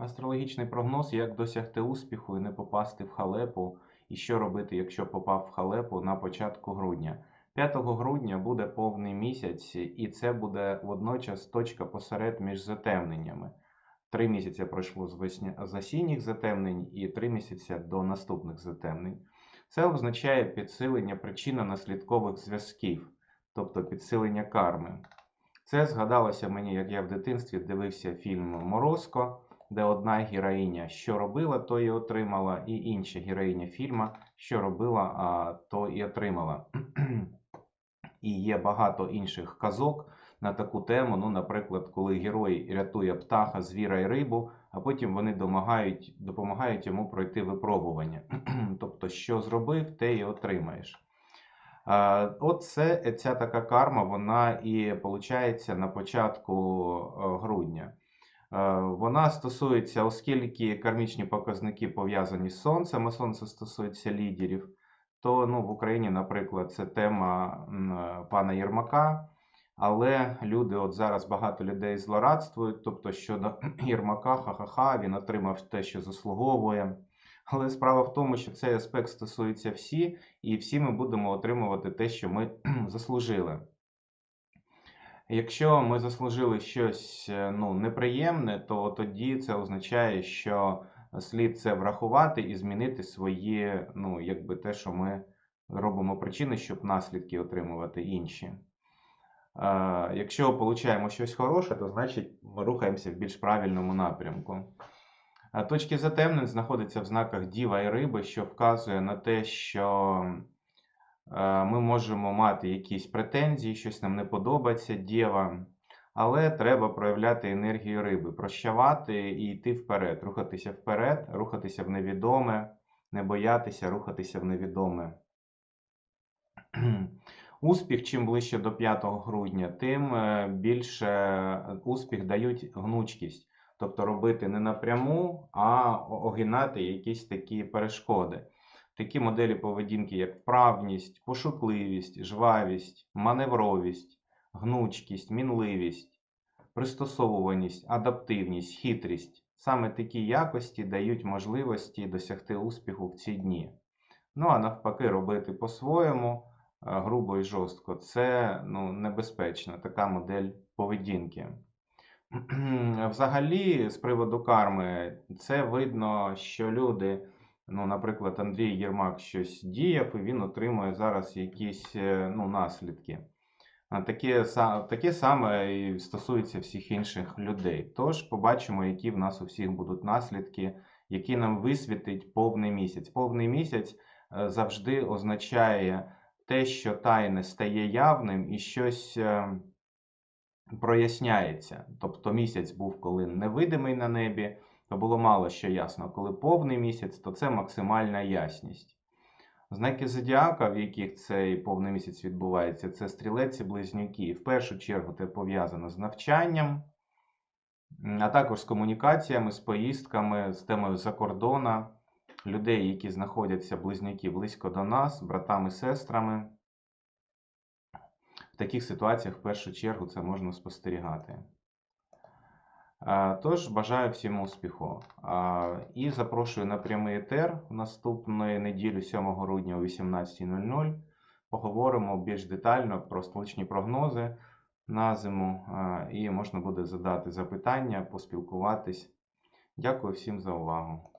Астрологічний прогноз, як досягти успіху і не попасти в халепу, і що робити, якщо попав в халепу на початку грудня. 5 грудня буде повний місяць, і це буде водночас точка посеред між затемненнями. Три місяці пройшло з, весня... з осінніх затемнень і три місяці до наступних затемнень. Це означає підсилення причинно-наслідкових зв'язків, тобто підсилення карми. Це згадалося мені, як я в дитинстві дивився фільм Морозко, де одна героїня що робила, то і отримала, і інша героїня фільма, що робила, то і отримала. І є багато інших казок на таку тему. Ну, наприклад, коли герой рятує птаха, звіра і рибу, а потім вони домагають, допомагають йому пройти випробування. тобто, що зробив, те і отримаєш. А, От це, ця така карма, вона і виходить на початку е, грудня. Е, Вона стосується, оскільки кармічні показники пов'язані з сонцем, а сонце стосується лідерів, то ну, в Україні, наприклад, це тема е, пана Єрмака. Але люди, от зараз багато людей злорадствують, тобто щодо Єрмака, ха-ха-ха, він отримав те, що заслуговує. Але справа в тому, що цей аспект стосується всі, і всі ми будемо отримувати те, що ми заслужили. Якщо ми заслужили щось е, ну, неприємне, то тоді це означає, що слід це врахувати і змінити свої, ну, якби те, що ми робимо причини, щоб наслідки отримувати інші. Е, Якщо отримуємо щось хороше, то значить ми рухаємося в більш правильному напрямку. Точки затемнень знаходяться в знаках Діва і Риби, що вказує на те, що е, ми можемо мати якісь претензії, щось нам не подобається Дєва, але треба проявляти енергію риби, прощавати і йти вперед, рухатися вперед, рухатися в невідоме, не боятися рухатися в невідоме. Успіх, чим ближче до 5 грудня, тим е, більше успіх дають гнучкість. Тобто робити не напряму, а огинати якісь такі перешкоди. Такі моделі поведінки, як вправність, пошукливість, жвавість, маневровість, гнучкість, мінливість, пристосовуваність, адаптивність, хитрість. Саме такі якості дають можливості досягти успіху в ці дні. Ну а навпаки, робити по-своєму, е, грубо і жорстко це ну, небезпечно, така модель поведінки. Взагалі, з приводу карми, це видно, що люди, ну, наприклад, Андрій Єрмак щось діяв, і він отримує зараз якісь е, ну, наслідки. Таке, таке саме і стосується всіх інших людей. Тож побачимо, які в нас у всіх будуть наслідки, які нам висвітить повний місяць. Повний місяць е, завжди означає те, що тайне стає явним і щось. е, проясняється. Тобто місяць був, коли невидимий на небі, то було мало що ясно. Коли повний місяць, то це максимальна ясність. Знаки зодіака, в яких цей повний місяць відбувається, це стрілець і близнюки. В першу чергу це пов'язано з навчанням, а також з комунікаціями, з поїздками, з темою закордона, людей, які знаходяться близнюки близько до нас, братами, сестрами. В таких ситуаціях в першу чергу це можна спостерігати. Тож бажаю всім успіху. І запрошую на прямий етер наступної неділю, 7 грудня о 18.00. Поговоримо більш детально про столичні прогнози на зиму, і можна буде задати запитання, поспілкуватись. Дякую всім за увагу.